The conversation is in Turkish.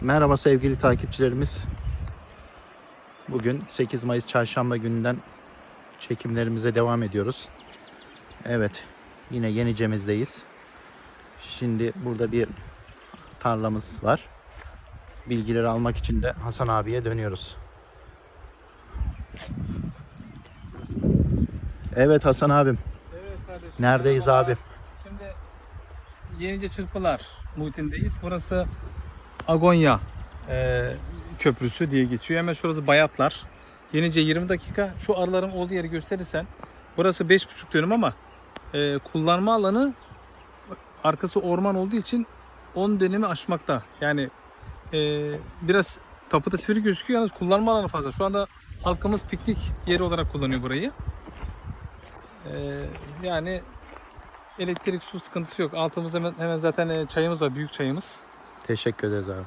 Merhaba sevgili takipçilerimiz. Bugün 8 Mayıs Çarşamba gününden çekimlerimize devam ediyoruz. Evet, yine Yenice'mizdeyiz. Şimdi burada bir tarlamız var. Bilgileri almak için de Hasan abiye dönüyoruz. Evet Hasan abim, Evet kardeşim. neredeyiz abi? Şimdi Yenice Çırpılar muhitindeyiz. Burası Agonya e, Köprüsü diye geçiyor. Hemen şurası Bayatlar. Yenice 20 dakika. Şu arıların olduğu yeri gösterirsen burası 5,5 dönüm ama e, kullanma alanı arkası orman olduğu için 10 dönemi aşmakta. Yani e, biraz tapuda sivri gözüküyor yalnız kullanma alanı fazla. Şu anda halkımız piknik yeri olarak kullanıyor burayı. E, yani elektrik su sıkıntısı yok. Altımızda hemen, hemen zaten e, çayımız var, büyük çayımız. Teşekkür ederiz abi.